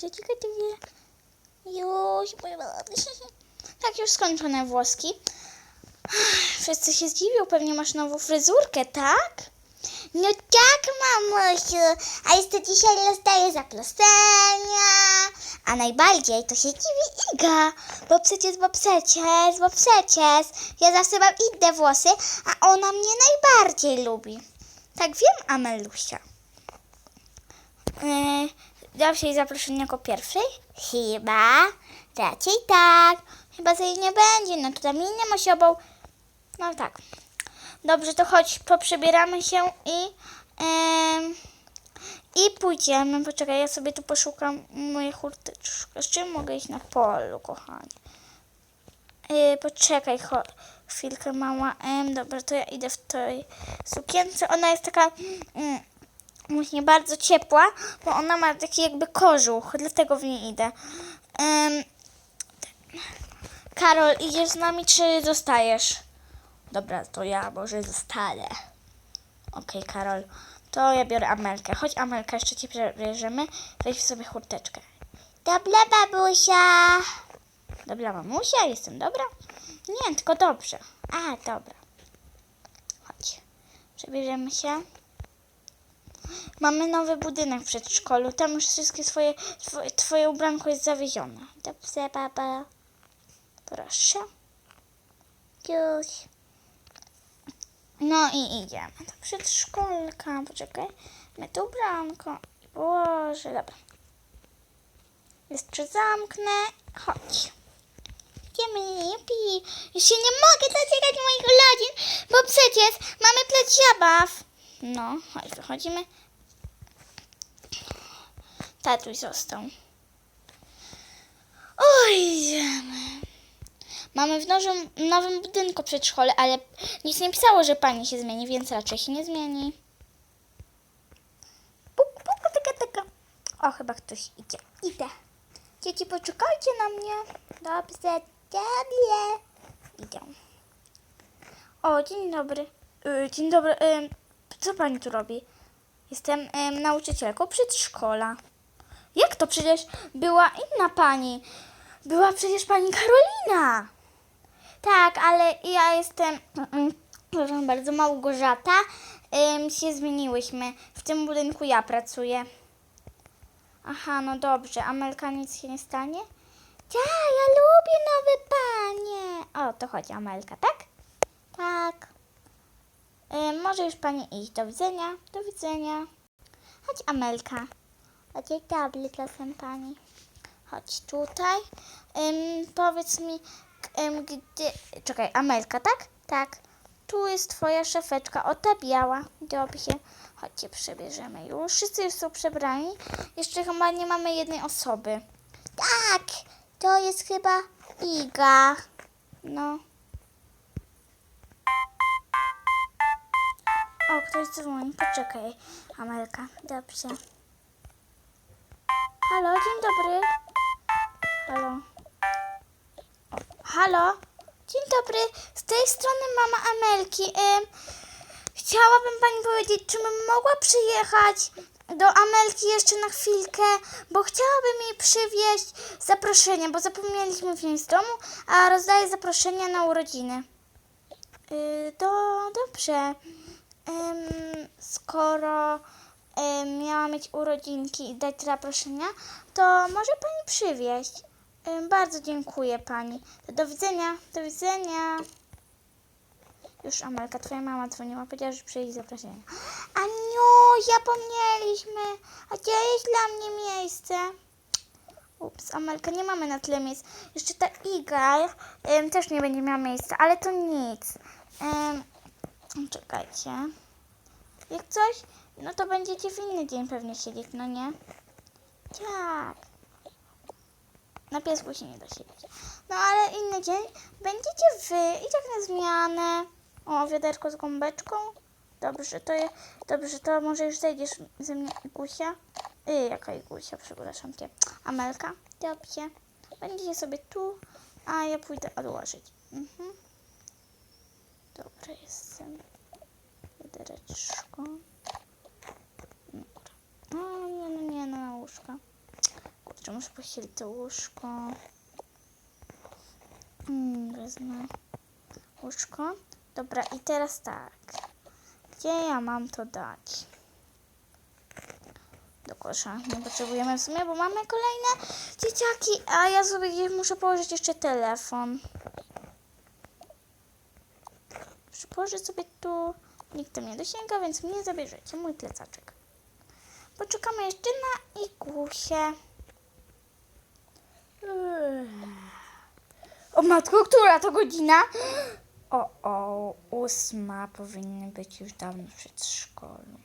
Cicho, cicho. Już, tak, już skończone włoski. Wszyscy się zdziwią, pewnie masz nową fryzurkę, tak? No tak, mamusiu, a jeszcze dzisiaj rozdaję zaproszenia. A najbardziej to się dziwi Iga, bo przecież, bo przecież, bo przecież ja zawsze mam inne włosy, a ona mnie najbardziej lubi. Tak wiem, Amelusia. Yy, jej zaproszenie jako pierwszej? Chyba, raczej tak. Chyba, że jej nie będzie, no to tam innym osobą. No tak. Dobrze, to chodź, poprzebieramy się i em, i pójdziemy. Poczekaj, ja sobie tu poszukam moje churteczki. Z czym mogę iść na polu, kochanie? Yy, poczekaj, cho, chwilkę mała. Em, dobra, to ja idę w tej sukience. Ona jest taka mm, właśnie bardzo ciepła, bo ona ma taki jakby kożuch, dlatego w niej idę. Em, Karol, idziesz z nami, czy zostajesz? Dobra, to ja może zostanę. Okej, Karol. To ja biorę Amelkę. Chodź, Amelka, jeszcze cię przebierzemy. Weź sobie churteczkę. Dobra, babusia. Dobra, mamusia, jestem dobra? Nie, tylko dobrze. A, dobra. Chodź. Przebierzemy się. Mamy nowy budynek w przedszkolu. Tam już wszystkie swoje, twoje, twoje ubranko jest zawiezione. Dobrze, baba. Proszę. Już. No i idziemy do przedszkolka. Poczekaj. My tu ubranko. Położę. Dobra. Jeszcze zamknę. Chodź. Idziemy, jupi. Już się nie mogę doczekać moich urodzin, bo przecież mamy plac zabaw. No, chodź, wychodzimy. Tatuś został. Oj, idziemy. Mamy w nowym, nowym budynku przedszkole, ale nic nie pisało, że pani się zmieni, więc raczej się nie zmieni. Puk, puk, tyka, tyka. O, chyba ktoś idzie. Idę. Dzieci, poczekajcie na mnie. Dobrze, dobrze. Idę. O, dzień dobry. Y, dzień dobry. Co pani tu robi? Jestem y, nauczycielką przedszkola. Jak to? Przecież była inna pani. Była przecież pani Karolina. Tak, ale ja jestem, przepraszam bardzo, Małgorzata. Ym, się zmieniłyśmy. W tym budynku ja pracuję. Aha, no dobrze. Amelka nic się nie stanie? Ja, ja lubię nowe panie. O, to chodzi Amelka, tak? Tak. Ym, może już pani iść. Do widzenia. Do widzenia. Chodź Amelka. O, dzień dobry, proszę pani. Chodź tutaj. Ym, powiedz mi, ym, gdy... Czekaj, Amelka, tak? Tak. Tu jest twoja szafeczka, o ta biała. Dobrze. Chodźcie, przebierzemy już. Wszyscy już są przebrani. Jeszcze chyba nie mamy jednej osoby. Tak, to jest chyba Iga. No. O, ktoś dzwoni. Poczekaj, Amelka. Dobrze. Halo, dzień dobry. Halo. Halo. Dzień dobry. Z tej strony mama Amelki. Ym, chciałabym pani powiedzieć, czy bym mogła przyjechać do Amelki jeszcze na chwilkę, bo chciałabym jej przywieźć zaproszenie, bo zapomnieliśmy wziąć z domu, a rozdaję zaproszenia na urodziny. Yy, to dobrze. Skoro miała mieć urodzinki i dać zaproszenia, to może pani przywieźć. Bardzo dziękuję pani. Do widzenia, do widzenia. Już Amelka, twoja mama dzwoniła, powiedziała, że przyjdzie zaproszenie. Aniu, zapomnieliśmy. A gdzie jest dla mnie miejsce? Ups, Amelka, nie mamy na tyle miejsc. Jeszcze ta Iga też nie będzie miała miejsca, ale to nic. Ym, czekajcie. Jak coś, no to będziecie w inny dzień pewnie siedzieć, no nie? Tak. Na piesku się nie da siedzieć. No ale inny dzień będziecie wy i tak na zmianę. O, wiaderko z gąbeczką. Dobrze, to je, dobrze, to może już zejdziesz ze mnie Igusia. Yy, jaka Igusia, przepraszam cię. Amelka, dobrze. Będziecie sobie tu, a ja pójdę odłożyć. Mhm. Dobra, jestem. Wiadereczko. Dobra. No, nie, no nie, no na łóżko. Kurczę, muszę pościelić to łóżko. Mm, wezmę łóżko. Dobra, i teraz tak. Gdzie ja mam to dać? Do kosza. Nie potrzebujemy w sumie, bo mamy kolejne dzieciaki, a ja sobie muszę położyć jeszcze telefon. Położyć sobie tu. Nikt tam nie dosięga, więc mnie zabierzecie. Mój plecaczek. Poczekamy jeszcze na Igusię. O matko, która to godzina? O, o, ósma powinny być już dawno w przedszkolu.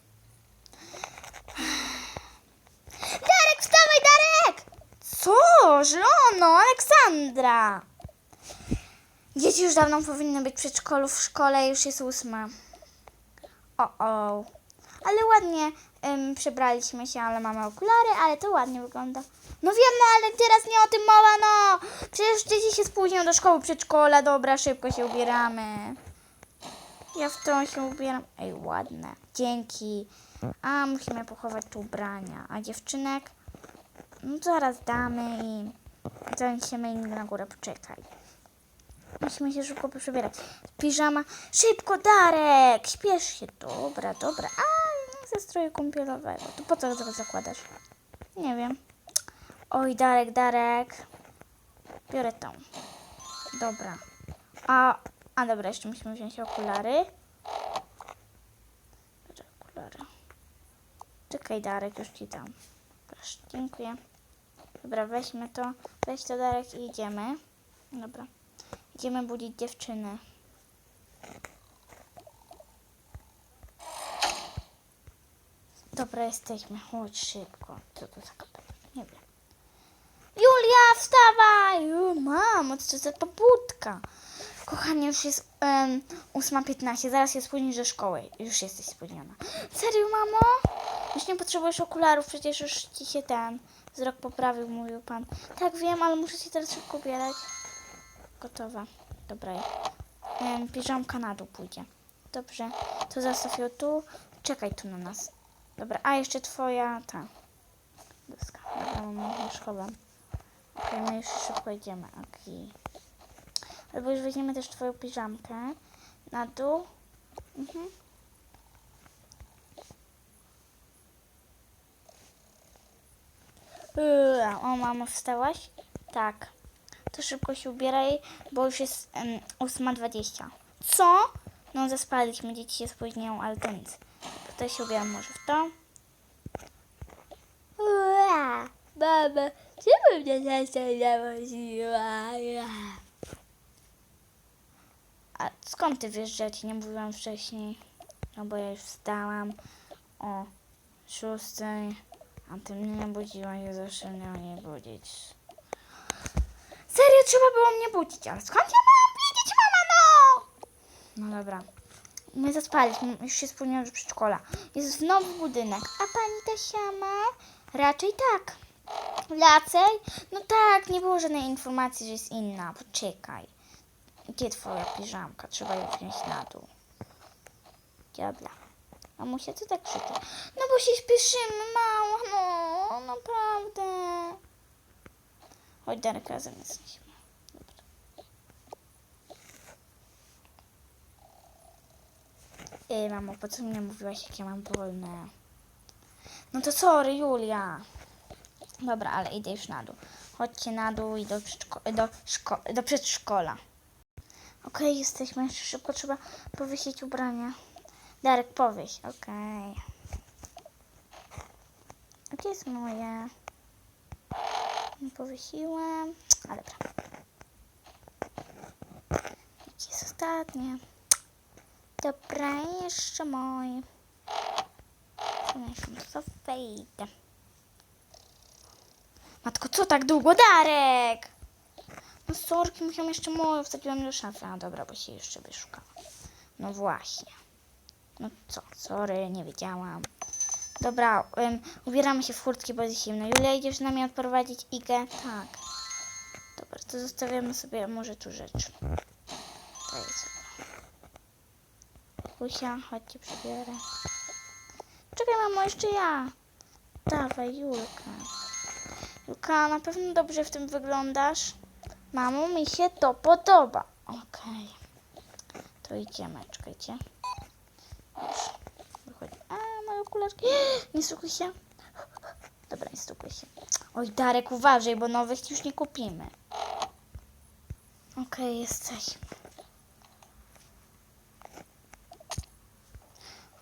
Darek, wstawaj, Darek! Co? Żono, Aleksandra! Dzieci już dawno powinny być w przedszkolu, w szkole już jest ósma. O, o. Ale ładnie ym, przebraliśmy się, ale mamy okulary, ale to ładnie wygląda. No wiem, no ale teraz nie o tym mowa, no. Przecież dzieci się spóźnią do szkoły, przedszkola. Dobra, szybko się ubieramy. Ja w to się ubieram. Ej, ładne. Dzięki. A, musimy pochować tu ubrania. A dziewczynek? No zaraz damy i zaniesiemy im na górę. Poczekaj. Musimy się szybko przebierać. Piżama. Szybko, Darek! Śpiesz się. Dobra, dobra. A, ze stroju kąpielowego. To po co go zakładasz? Nie wiem. Oj, Darek, Darek. Biorę tą. Dobra. A, a dobra, jeszcze musimy wziąć okulary. Biorę okulary. Czekaj, Darek, już ci dam. Proszę, dziękuję. Dobra, weźmy to. Weź to, Darek, i idziemy. Dobra. Idziemy budzić dziewczyny. Dobra, jesteśmy. Chodź szybko. Co to za? Nie wiem. Julia, wstawaj! Mamo, co to za pobudka? Kochanie, już jest um, 8.15. Zaraz się spóźnisz do szkoły. Już jesteś spóźniona. Serio, mamo? Już nie potrzebujesz okularów, przecież już ci się ten wzrok poprawił, mówił pan. Tak, wiem, ale muszę się teraz szybko ubierać. Gotowa. Dobra. Piżamka na dół pójdzie. Dobrze. To zostaw ją tu. Czekaj tu na nas. Dobra, a jeszcze twoja ta deska. Dobra, już chowam. Okej, my już szybko idziemy. Okej. Albo już weźmiemy też twoją piżamkę na dół. Mhm. Ua, O, mamo, wstałaś? Tak. To szybko się ubieraj, bo już jest um, 8.20. Co? No, zaspaliśmy, dzieci się spóźnią, ale to nic. To się ubieram może w to. Ua, mama, czemu mnie zase zawoziła? A skąd ty wiesz, że ja ci nie mówiłam wcześniej? No bo ja już wstałam o szóstej, a ty mnie nie budziłaś, ja zawsze miałam nie budzić. Serio, trzeba było mnie budzić, ale skąd ja mam wiedzieć, mama, no? No dobra. My zaspaliśmy, już się spóźniłam do przedszkola. Jest nowy budynek. A pani ta siama? Raczej tak. Lacej? No tak, nie było żadnej informacji, że jest inna. Poczekaj. Gdzie twoja piżamka? Trzeba ją wziąć na dół. Dobra. Mamusia, co tak krzyczy? No bo się śpieszymy, mało, no, naprawdę. Chodź, Darek, razem jesteśmy. Dobra. Ej, mamo, po co mnie mówiłaś, jak ja mam wolne? No to sorry, Julia. Dobra, ale idę już na dół. Chodźcie na dół i do, przedszko- do, szko- do przedszkola. Okej, jesteśmy. Jeszcze szybko trzeba powiesić ubrania. Darek, powieś. Okej. A Gdzie jest moje? Nie powiesiłem. A dobra. Gdzie jest ostatnie? Dobra, jeszcze mój. Jeszcze to wejdę. Matko, co tak długo? Darek! No sorki, musiałam jeszcze moją, wsadziłam do szafy. A dobra, bo się jeszcze wyszukała. No właśnie. No co, sorry, nie wiedziałam. Dobra, um, ubieramy się w kurtki, bo jest zimno. Julia, idziesz z nami odprowadzić Igę? Tak. Dobra, to zostawiamy sobie może tu rzecz. To jest. Kusia, chodźcie, przebiorę. Czekaj, mamo, jeszcze ja. Dawaj, Julka. Julka, na pewno dobrze w tym wyglądasz. Mamo, mi się to podoba. Okej. To idziemy, czekajcie. Okularki. Nie stukuj się. Dobra, nie stukuj się. Oj, Darek, uważaj, bo nowych już nie kupimy. Okej, jesteśmy.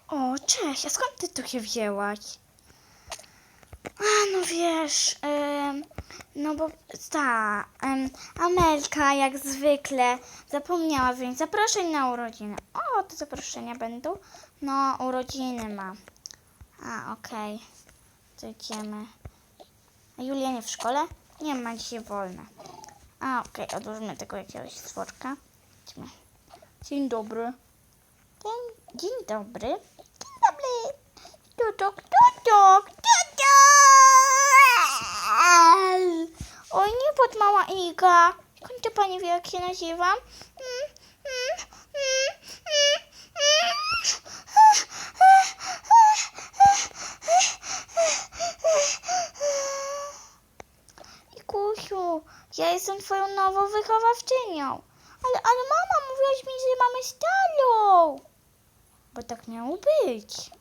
O, cześć, a skąd ty tu się wzięłaś? A, no wiesz, ym, no bo ta, ym, Amelka jak zwykle zapomniała wziąć zaproszeń na urodziny. O, to zaproszenia będą? No, urodziny ma. A, okej. To idziemy. A Julia nie w szkole? Nie, ma dzisiaj wolne. A, okej, odłożymy tego jakiegoś stworka. Idźmy. Dzień dobry. Dzień, dzień dobry. Dzień dobry. Tutok, tutok, tutok. Oj, nie pod mała Iga. Skąd to pani wie, jak się nazywam? Mm, mm, mm, mm, mm. Ikusiu, ja jestem twoją nową wychowawczynią. Ale, ale mama, mówiłaś mi, że mamy starą. Bo tak miało być.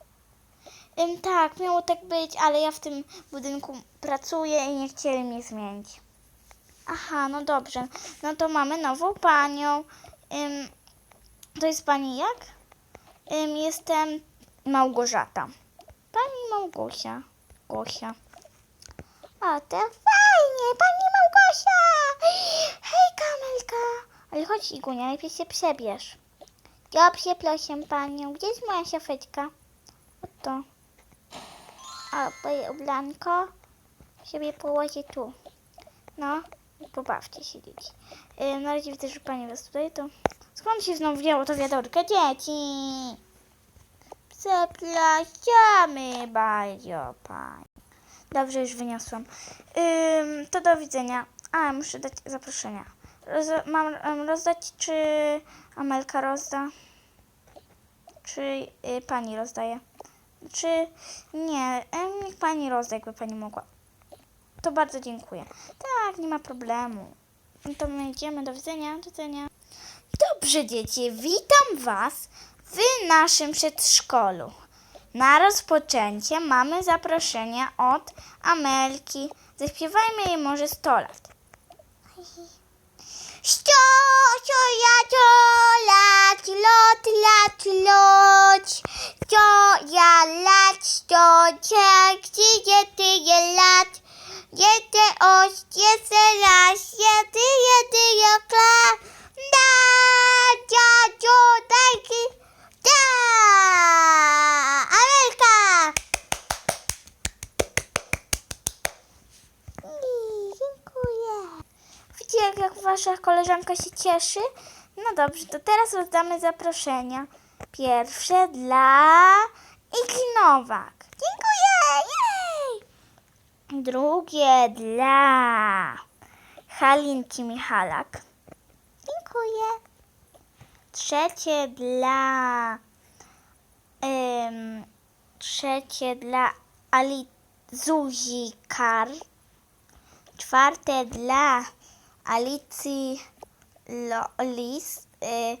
Ym, tak, miało tak być, ale ja w tym budynku pracuję i nie chcieli mnie zmienić. Aha, no dobrze. No to mamy nową panią. Ym, to jest pani jak? Ym, jestem Małgorzata. Pani Małgosia. Gosia. O, to fajnie, pani Małgosia! Hej, Kamelka! Ale chodź, Igunia, najpierw się przebierz. Dobrze, proszę panią. Gdzie jest moja szafeczka? Oto. A moje ubranko sobie położę tu. No, pobawcie się dzieci. Yy, na razie widzę, że pani was tutaj to... Skąd się znowu wzięło to wiaderko? Dzieci! Przepraszamy bardzo pani. Dobrze, już wyniosłam. Ym, to do widzenia. A, muszę dać zaproszenia. Roz, mam em, rozdać, czy Amelka rozda? Czy y, pani rozdaje? Czy nie? Niech pani rozda, jakby pani mogła. To bardzo dziękuję. Tak, nie ma problemu. No to my idziemy. Do widzenia. Do widzenia. Dobrze, dzieci. Witam Was w naszym przedszkolu. Na rozpoczęcie mamy zaproszenie od Amelki. Zaśpiewajmy jej może 100 lat. Sto, sto lat, lat, lot, lat, lot. Sto ja lat, sto ciak, gdzie je lat. Jedy oś, jedy raz, jedy, jedy jokla. Da, da, do, dajki, da. Amelka. I, Dziękuję. Widzicie, jak wasza koleżanka się cieszy? No dobrze, to teraz rozdamy zaproszenia. Pierwsze dla Igi Nowak. Dziękuję! Jej! Drugie dla Halinki Michalak. Dziękuję. Trzecie dla em, trzecie dla Ali Zuzi Kar. Czwarte dla Alicji Lolis, y,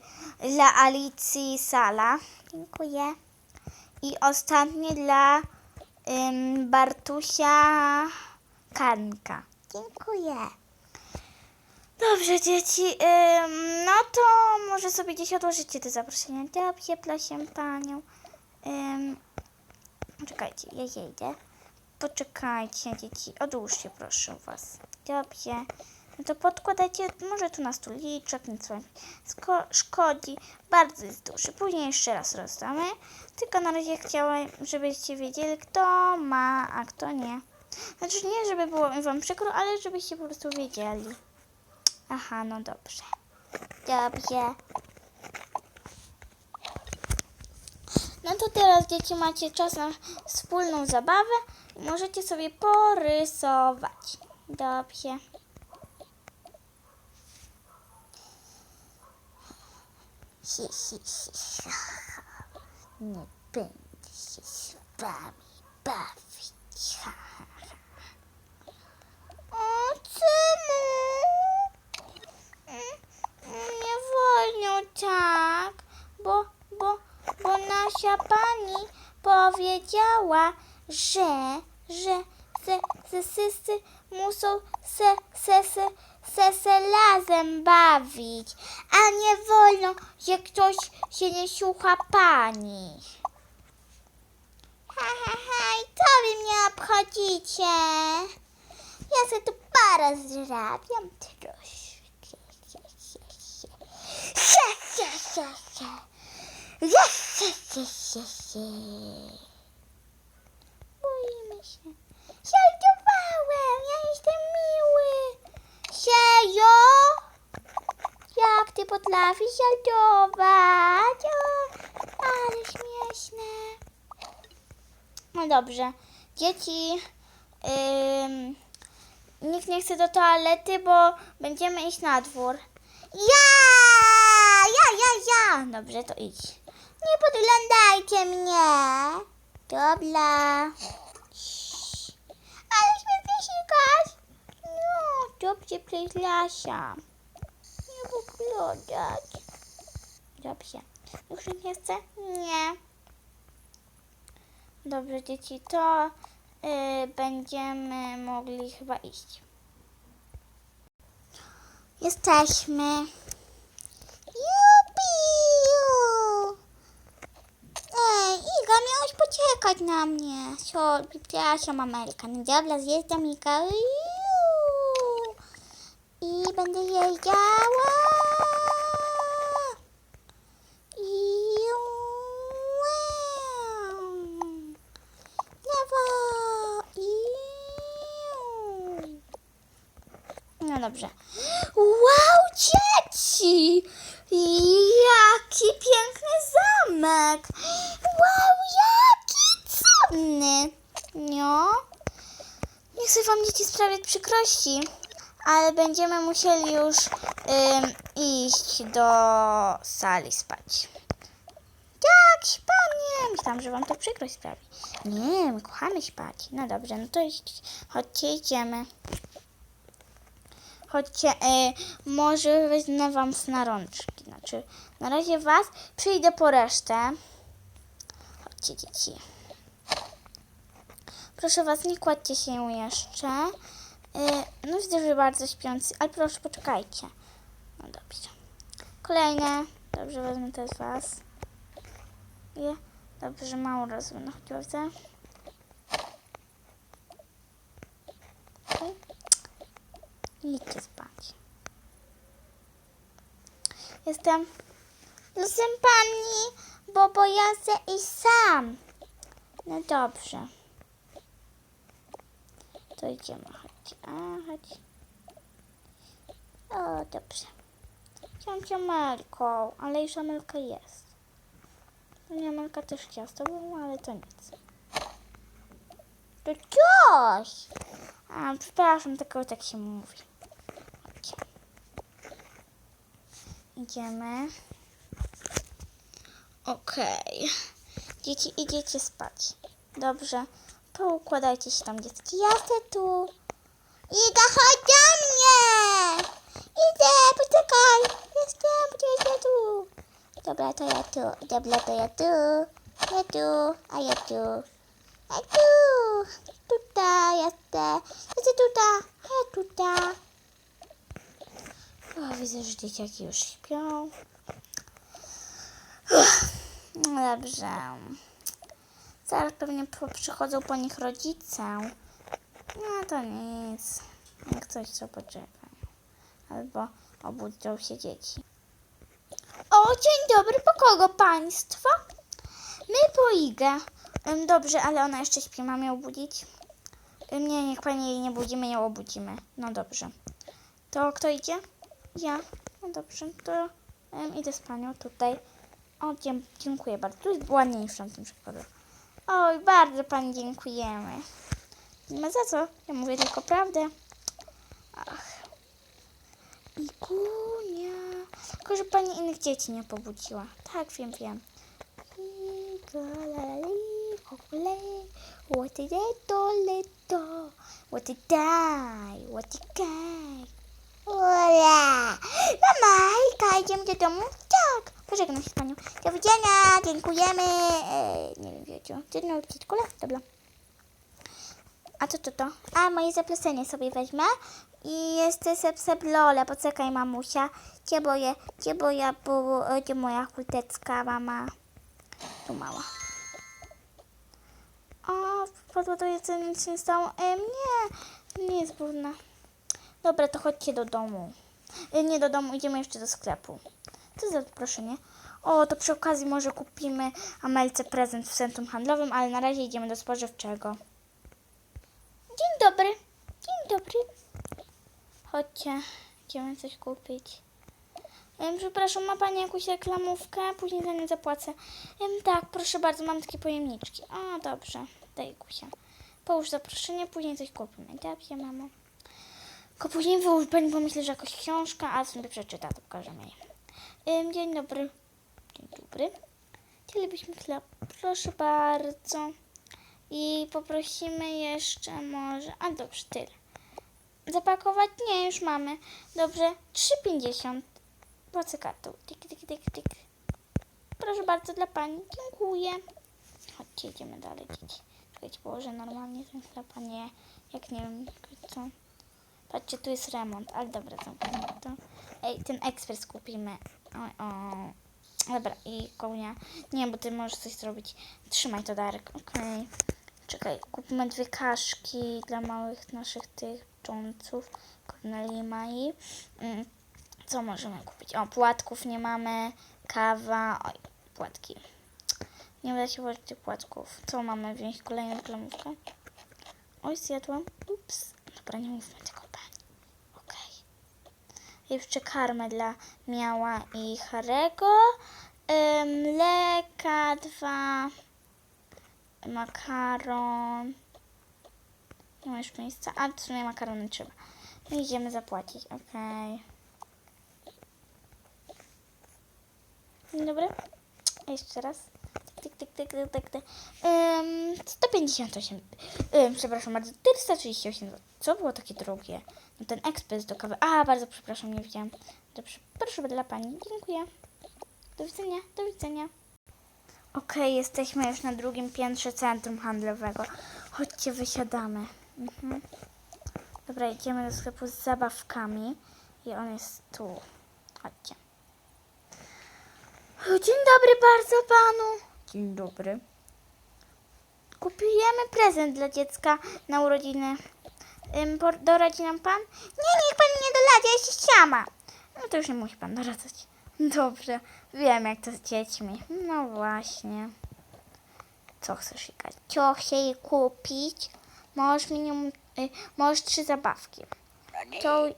dla Alicji Sala. Dziękuję. I ostatnie dla ym, Bartusia Kanka. Dziękuję. Dobrze, dzieci. Ym, no to może sobie gdzieś odłożycie te zaproszenia. Dobrze, proszę panią. Ym, czekajcie, ja idę. Poczekajcie, dzieci. Odłóżcie, proszę was. Dobrze. No to podkładajcie może tu na stoliczek, nic wam szkodzi. Bardzo jest duży. Później jeszcze raz rozdamy. Tylko na razie chciałam, żebyście wiedzieli, kto ma, a kto nie. Znaczy nie, żeby było wam przykro, ale żebyście po prostu wiedzieli. Aha, no dobrze. Dobrze. No to teraz dzieci macie czas na wspólną zabawę i możecie sobie porysować. Dobrze. Si, si, si. Nie będę się z wami bawić nie wolno tak, bo, bo, bo nasza pani powiedziała, że, że se, se, wszyscy muszą se, se, se, se, se razem bawić, a nie wolno, że ktoś się nie słucha pani. Ha, ha, ha, i co wy mnie obchodzicie? Ja sobie tu parę zrabiam troszkę. Sie, sie, sie. Ja, sie, sie, sie, sie. Boimy się. Żartowałem, ja jestem miły. Siejo! Jak ty potrafisz żartować? O, ale śmieszne. No dobrze. Dzieci, ym, nikt nie chce do toalety, bo będziemy iść na dwór. Ja! Ja, ja, ja! Dobrze, to idź. Nie podglądajcie mnie. Dobra. Ale śmiesznie sikasz. No, dobrze, prześlasia. Nie podglądać. Dobrze. Już nie chce? Nie. Dobrze, dzieci, to y, będziemy mogli chyba iść. Jesteśmy. Jupiu! Ej, Iga, miałaś poczekać na mnie. Sio, przepraszam, Amelka. No dobra, zjeżdżam. Iu. I będę jeździała. No dobrze. Wow, dzieci! Jaki piękny zamek! Wow, cudny! No. Nie chcę wam dzieci sprawiać przykrości, ale będziemy musieli już ym, iść do sali spać. Jak spanie? Myślałam, że wam to przykrość sprawi. Nie, my kochamy spać. No dobrze, no to idź, chodźcie, idziemy. Chodźcie, y, może wezmę wam na rączki. Znaczy, na razie was przyjdę po resztę. Chodźcie, dzieci. Proszę was, nie kładźcie się jeszcze. Y, no widzę, że bardzo śpiący, ale proszę poczekajcie. No dobrze. Kolejne. Dobrze, wezmę też was. Je. Dobrze, mało razy będę chodziła, widzę. Okej. Idźcie spać. Jestem. Proszę pani, bo, bo ja chcę iść sam. No dobrze. To idziemy, chodź. A, chodź. O, dobrze. Chciałam cię Amelką, ale już Amelka jest. Nie, Amelka też chciała z ale to nic. To coś! A, przepraszam, tylko tak się mówi. Chodźcie. Idziemy. Okej. Dzieci, idziecie spać. Dobrze. Poukładajcie się tam, dziecki. Ja chcę tu. Iga, chodź do mnie! Idę, poczekaj. Jestem, poczekaj, tu. Dobra, to ja tu. Dobra, to ja tu. Ja tu, a ja tu. Ja tu. Tutaj jestem. Jestem tutaj, ja tutaj. O, widzę, że dzieciaki już śpią. Uff, No dobrze. Zaraz pewnie przychodzą po nich rodzice. No to nic. Jak coś, to poczekaj. Albo obudzą się dzieci. O, dzień dobry, po kogo państwo? My po Igę. Dobrze, ale ona jeszcze śpi, mamy ją obudzić? Ym, Nie, niech pani jej nie budzi, my ją obudzimy. No dobrze. To kto idzie? Ja. No dobrze, to ym, idę z panią tutaj. O, dziękuję bardzo. Tu jest ładniejsza w tym przypadku. Oj, bardzo pani dziękujemy. Nie ma za co. Ja mówię tylko prawdę. Ach. Igunia. Tylko, że pani innych dzieci nie pobudziła. Tak, wiem, wiem. What did it do, leto? What did die? What did die? Mama, Ika, idziemy do domu? Pożegnam się z panią. Do widzenia, dziękujemy. E, nie wiem, wiecie. Ty no, kule? Dobra. A co to to? A, moje zaplecenie sobie wezmę. I jeszcze sep sep lole. Poczekaj, mamusia. Gdzie boję, gdzie boja, bo, gdzie moja chultecka mama? Tu mała. O, jeszcze nic się nie stało. E, nie, nie jest brudna. Dobra, to chodźcie do domu. E, nie do domu, idziemy jeszcze do sklepu. Co za zaproszenie? O, to przy okazji może kupimy Amelce prezent w centrum handlowym, ale na razie idziemy do spożywczego. Dzień dobry. Dzień dobry. Chodźcie, idziemy coś kupić. Przepraszam, ma Pani jakąś reklamówkę? Później za nią zapłacę. Tak, proszę bardzo, mam takie pojemniczki. O, dobrze, daj kusia. Połóż zaproszenie, później coś kupimy. Dobrze, mamo. Tylko później wyłóż, Pani pomyśli, że jakaś książka, a sobie przeczyta, to pokażemy jej. Dzień dobry. Dzień dobry. Chcielibyśmy chleb. Proszę bardzo. I poprosimy jeszcze może... A dobrze, tyle. Zapakować? Nie, już mamy. Dobrze, 3,50. Płacę kartą. Tik, tik, tik, tik. Proszę bardzo, dla Pani. Dziękuję. Chodźcie, idziemy dalej, dzieci. Czekajcie, położę normalnie ten chleb, a nie jak nie wiem, co. Patrzcie, tu jest remont, ale dobra, zamknę to. Ej, ten ekspres kupimy. O, o. Dobra, i kołnia. Nie, bo ty możesz coś zrobić. Trzymaj to, Darek. Okej. Czekaj, kupmy dwie kaszki dla małych naszych tych cząców. Korneli i Mai. Mm, Co możemy kupić? O, płatków nie mamy. Kawa. Oj, płatki. Nie uda się włożyć tych płatków. Co mamy wziąć? Kolejną reklamówkę? Oj, zjadłam. Ups. Dobra, nie mówmy tego. Jeszcze karmę dla Miała i Harego. Mleka dwa. Makaron. Nie ma już miejsca. A, w sumie makarony trzeba. I idziemy zapłacić. Okej. Dzień dobry. Jeszcze raz. Tyk, tyk, tyk, tyk, tyk. Um, 158. Um, przepraszam bardzo. 438 zł. Co było takie drogie? Ten ekspres do kawy. A, bardzo przepraszam, nie widziałam. Dobrze, proszę dla pani. Dziękuję. Do widzenia, do widzenia. Okej, jesteśmy już na drugim piętrze centrum handlowego. Chodźcie, wysiadamy. Mhm. Dobra, idziemy do sklepu z zabawkami. I on jest tu. Chodźcie. O, Dzień dobry bardzo panu. Dzień dobry. Kupujemy prezent dla dziecka na urodziny. Doradzi nam pan? Nie, niech pan nie doradzi, ja się ściama. No to już nie musi pan doradzać. Dobrze, wiem jak to z dziećmi. No właśnie. Co chcesz sikać? Co chcę jej kupić? Możesz minimum, y, możesz trzy zabawki. Tą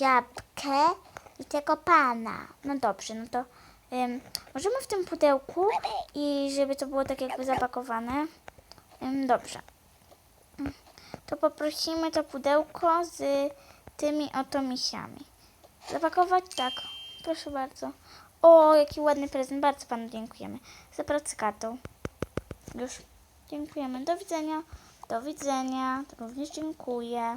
jabłkę i tego pana. No dobrze, no to ym, możemy w tym pudełku i żeby to było tak jakby zapakowane. Ym, dobrze. To poprosimy to pudełko z tymi oto misiami. Zapakować? Tak. Proszę bardzo. O, jaki ładny prezent. Bardzo panu dziękujemy. Za pracę kartą. Już. Dziękujemy. Do widzenia. Do widzenia. Również dziękuję.